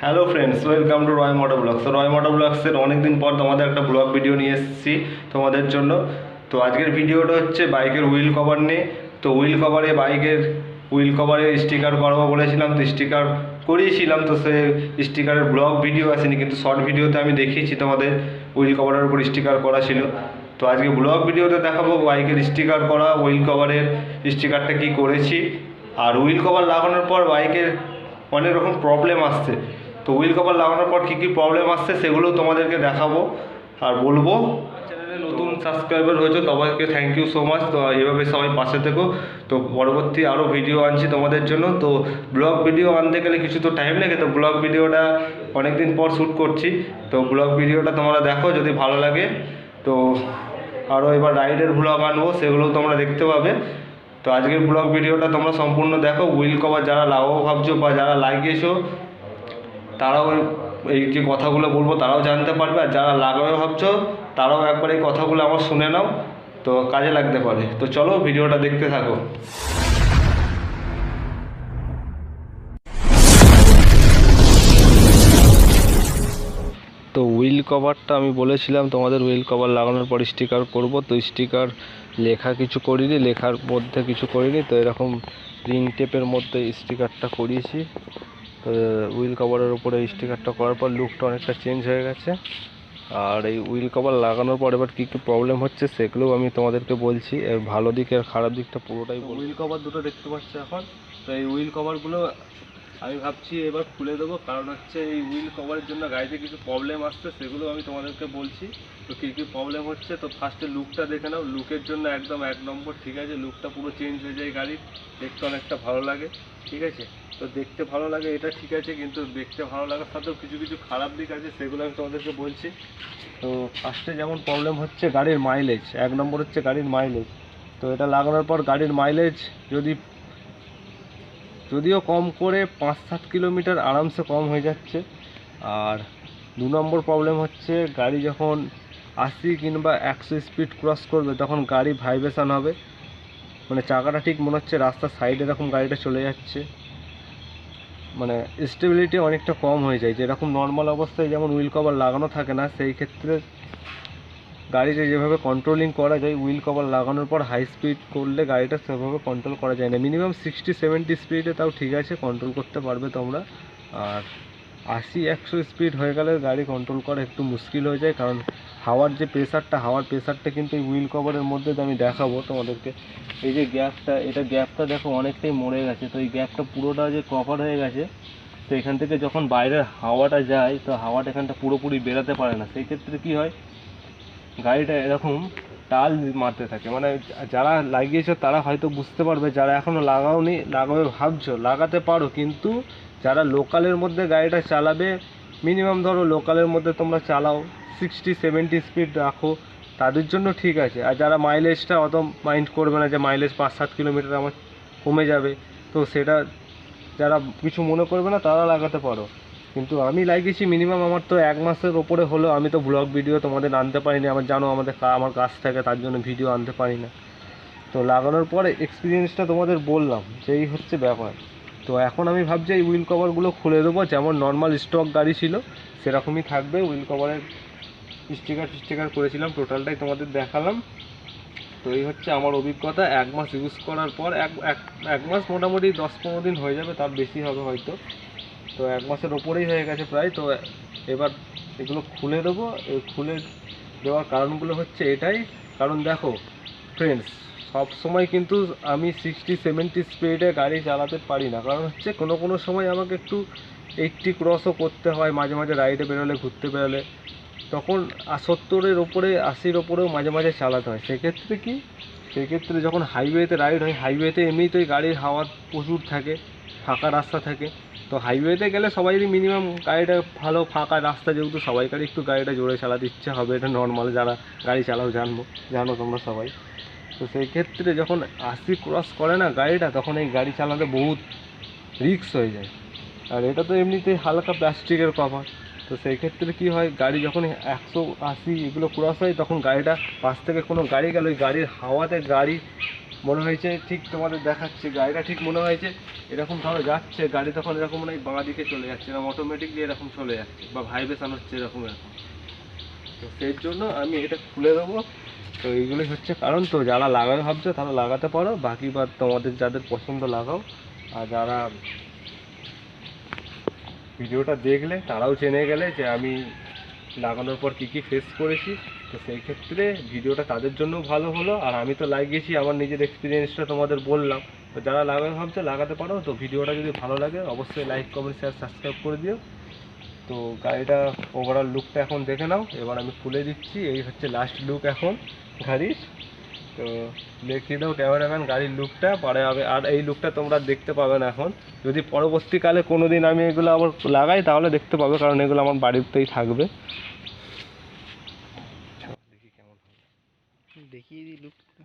Hello friends welcome to Roy motor blogs Roy motor ব্লগসের অনেক দিন পর তোমাদের একটা ব্লগ ভিডিও নিয়ে এসেছি তোমাদের জন্য। তো আজকের ভিডিওটা হচ্ছে বাইকের হুইল কভার নিয়ে। তো হুইল কভারে বাইকের হুইল কভারে স্টিকার করাবো বলেছিলাম, তো স্টিকার করিয়েছিলাম, তো সে স্টিকারের ব্লগ ভিডিও আসেনি, কিন্তু শর্ট ভিডিওতে আমি দেখিয়েছি তোমাদের হুইল কভারের উপর স্টিকার করা ছিল। তো আজকে ব্লগ ভিডিওতে দেখাবো বাইকের স্টিকার করা হুইল কভারের স্টিকারটা কি করেছি। আর হুইল কভার লাগানোর পর বাইকের অনেক রকম প্রবলেম আসছে। তো হুইল কভার লাগানোর পর কী কী প্রবলেম আসছে সেগুলো তোমাদেরকে দেখাবো আর বলব। চ্যানেলে নতুন সাবস্ক্রাইবার হয়েছে তোমাকে থ্যাংক ইউ সো মাচ তো এভাবে সবাই পাশে থেকো। তো পরবর্তী আরও ভিডিও আনছি তোমাদের জন্য। তো ব্লগ ভিডিও আনতে গেলে কিছু তো টাইম লাগে। তো ব্লগ ভিডিওটা অনেক দিন পর শ্যুট করছি। তো ব্লগ ভিডিওটা তোমরা দেখো যদি ভালো লাগে। তো আরও এবার রাইডের ব্লগ আনব, সেগুলোও তোমরা দেখতে পাবে। তো আজকের ব্লগ ভিডিওটা তোমরা সম্পূর্ণ দেখো। হুইল কভার যারা লাগাবো ভাবছ বা যারা লাগিয়েছো তারাও এই যে কথাগুলো বলব, তারাও জানতে পারবে। আর যারা লাগাবে ভাবছ, তারাও একবার এই কথাগুলো আমার শুনে নাও। তো কাজে লাগতে পারে। তো চলো ভিডিওটা দেখতে থাকো। তো হুইল কভারটা আমি বলেছিলাম, তোমাদের হুইল কভার লাগানোর পর স্টিকার করব। তো স্টিকার লেখা কিছু করিনি, লেখার মধ্যে কিছু করিনি। তো এরকম রিং টেপের মধ্যে স্টিকারটা করিয়েছি। তো হুইল কভারের উপরে স্টিকারটা করার পর লুকটা অনেকটা চেঞ্জ হয়ে গেছে। আর এই হুইল কভার লাগানোর পর এবার কী কী প্রবলেম হচ্ছে সেগুলোও আমি তোমাদেরকে বলছি। এর ভালো দিক আর খারাপ দিকটা পুরোটাই হুইল কভার দুটো দেখতে পাচ্ছি এখন। তো এই হুইল কভারগুলো আমি ভাবছি এবার খুলে দেবো, কারণ হচ্ছে এই হুইল কভারের জন্য গাড়িতে কিছু প্রবলেম আসছে, সেগুলো আমি তোমাদেরকে বলছি। তো কী কী প্রবলেম হচ্ছে? তো ফার্স্টে লুকটা দেখে নাও। লুকের জন্য একদম এক নম্বর, ঠিক আছে? লুকটা পুরো চেঞ্জ হয়ে যায় গাড়ির। দেখতে অনেকটা ভালো লাগে, ঠিক আছে? তো দেখতে ভালো লাগে, এটা ঠিক আছে, কিন্তু দেখতে ভালো লাগার সাথেও কিছু কিছু খারাপ দিক আছে, সেগুলো আমি তোমাদেরকে বলছি। তো ফার্স্টে যেমন প্রবলেম হচ্ছে গাড়ির মাইলেজ এক নম্বর হচ্ছে গাড়ির মাইলেজ তো এটা লাগানোর পর গাড়ির মাইলেজ যদি যদিও কম করে পাঁচ সাত কিলোমিটার আরামসে কম হয়ে যাচ্ছে। আর দু নম্বর প্রবলেম হচ্ছে গাড়ি যখন আশি কিংবা একশো স্পিড ক্রস করবে, তখন গাড়ি ভাইব্রেশন হবে। মানে চাকাটা ঠিক মনে হচ্ছে রাস্তার সাইডে এরকম গাড়িটা চলে যাচ্ছে। মানে স্টেবিলিটি অনেকটা কম হয়ে যায়। যেরকম নর্মাল অবস্থায় যেমন হুইল কভার লাগানো থাকে না, সেই ক্ষেত্রে গাড়িতে যেভাবে কন্ট্রোলিং করা যায় হুইল কভার লাগানোর পর হাই স্পিড করলে গাড়িটা সেভাবে কন্ট্রোল করা যায় না। মিনিমাম সিক্সটি সেভেন্টি স্পিডে তাও ঠিক আছে কন্ট্রোল করতে পারবে তোমরা। আর আশি, একশো স্পিড হয়ে গেলে গাড়ি কন্ট্রোল করা একটু মুশকিল হয়ে যায়, কারণ হাওয়ার যে প্রেশারটা হাওয়ার প্রেশারটা কিন্তু এই হুইল কভারের মধ্যে আমি দেখাবো তোমাদেরকে। এই যে গ্যাপটা এটা গ্যাপটা দেখো অনেকটাই মরে গেছে, তো এই গ্যাপটা পুরোটা যে কভার হয়ে গেছে, তো এখান থেকে যখন বাইরের হাওয়াটা যায়, তো হাওয়াটা এখানটা পুরোপুরি বেরাতে পারে না। সেই ক্ষেত্রে কী হয় গাড়িটা এরকম টাল মারতে থাকে। মানে যারা লাগিয়েছো তারা হয়তো বুঝতে পারবে, যারা এখনও লাগাওনি, লাগাবে ভাবছ, লাগাতে পারো। কিন্তু যারা লোকালের মধ্যে গাড়িটা চালাবে মিনিমাম ধরো লোকালের মধ্যে তোমরা চালাও সিক্সটি সেভেন্টি স্পিড রাখো, তাদের জন্য ঠিক আছে। আর যারা মাইলেজটা অত মাইন্ড করবে না যে মাইলেজ পাঁচ সাত কিলোমিটার আমার কমে যাবে, তো সেটা যারা কিছু মনে করবে না, তারা লাগাতে পারো। কিন্তু আমি লাগিয়েছি মিনিমাম আমার তো এক মাসের ওপরে হলো আমি তো ব্লগ ভিডিও তোমাদের আনতে পারিনি। আমার জানো আমাদের আমার কাজ থাকে, তার জন্য ভিডিও আনতে পারি না তো লাগানোর পরে এক্সপিরিয়েন্সটা তোমাদের বললাম সেই হচ্ছে ব্যাপার। তো এখন আমি ভাবছি এই হুইল কভারগুলো খুলে দেবো। যেমন নর্মাল স্টক গাড়ি ছিল, সেরকমই থাকবে। হুইল কভারের স্টিকার স্টিকার করেছিলাম টোটালটাই তোমাদের দেখালাম। তো এই হচ্ছে আমার অভিজ্ঞতা। এক মাস ইউজ করার পর এক এক মাস মোটামুটি দশ পনেরো দিন হয়ে যাবে, তার বেশি হবে হয়তো। তো এক মাসের ওপরেই হয়ে গেছে প্রায়, তো এবার এগুলো খুলে দেবো। খুলে দেওয়ার কারণগুলো হচ্ছে এটাই। কারণ দেখো ফ্রেন্ডস সব সময় কিন্তু আমি সিক্সটি সেভেন্টি স্পিডে গাড়ি চালাতে পারি না। কারণ হচ্ছে কোনো কোনো সময় আমাকে একটু এইটটি ক্রসও করতে হয়, মাঝে মাঝে রাইডে বেরোলে, ঘুরতে বেরোলে। তখন সত্তরের ওপরে, আশির ওপরেও মাঝে মাঝে চালাতে হয়। সেক্ষেত্রে কি? সেক্ষেত্রে যখন হাইওয়েতে রাইড হয় হাইওয়েতে এমনিতেই গাড়ির হাওয়া প্রচুর থাকে, ফাঁকা রাস্তা থাকে। তো হাইওয়েতে গেলে সবাইরই মিনিমাম গাড়িটা ভালো ফাঁকা রাস্তা যেহেতু সবাইকারই একটু গাড়িটা জোরে চালাতে ইচ্ছে হবে, এটা নর্মাল যারা গাড়ি চালাও জানব, জানো তোমরা সবাই। তো সেই ক্ষেত্রে যখন আশি ক্রস করে না গাড়িটা, তখন এই গাড়ি চালাতে বহুত রিস্ক হয়ে যায়। আর এটা তো এমনিতেই হালকা প্লাস্টিকের কভার তো সেই ক্ষেত্রে কী হয়, গাড়ি যখন একশো আশি এগুলো ক্রস হয়, তখন গাড়িটা পাশ থেকে কোনো গাড়ি গেল, ওই গাড়ির হাওয়াতে গাড়ি মনে হয়েছে ঠিক তোমাদের দেখাচ্ছে, গাড়িটা ঠিক মনে হয়েছে, এরকম ধরো যাচ্ছে, গাড়ি তখন এরকম মনে হয় বাঁ দিকে চলে যাচ্ছে, এরকম অটোমেটিকলি এরকম চলে যাচ্ছে, বা ভাইব্রেশন হচ্ছে এরকম এরকম। তো সেই জন্য আমি এটা খুলে দেবো। তো এইগুলোই হচ্ছে কারণ, তো যারা লাগাবে ভাবছ তারা লাগাতে পারো, বাকি বা তোমাদের যাদের পছন্দ লাগাও, আর যারা ভিডিওটা দেখলে তারাও জেনে গেলে যে আমি লাগানোর পর কি কি ফেস করেছি, তো সেই ক্ষেত্রে ভিডিওটা তাদের জন্য ভালো হলো, আর আমি তো লাগিয়েছি আমার নিজের এক্সপিরিয়েন্সটা তোমাদের বললাম। তো যারা লাগাবে ভাবছে লাগাতে পারো, তো ভিডিওটা যদি ভালো লাগে অবশ্যই লাইক কমেন্ট শেয়ার সাবস্ক্রাইব করে দিও। তো গাড়িটা ওভারঅল লুকটা এখন দেখে নাও, এবার আমি খুলে দিচ্ছি, এই হচ্ছে লাস্ট লুক এখন গাড়ির। তো দেখিয়ে দাও ক্যামেরাম্যান গাড়ির লুকটা পরে হবে। আর এই লুকটা তোমরা দেখতে পাবে না এখন। যদি পরবর্তীকালে কোনো দিন আমি এগুলো আবার লাগাই তাহলে দেখতে পাবে কারণ এগুলো আমার বাড়িতেই থাকবে। দেখি কেমন দেখি দেখিয়ে দিই লুকটা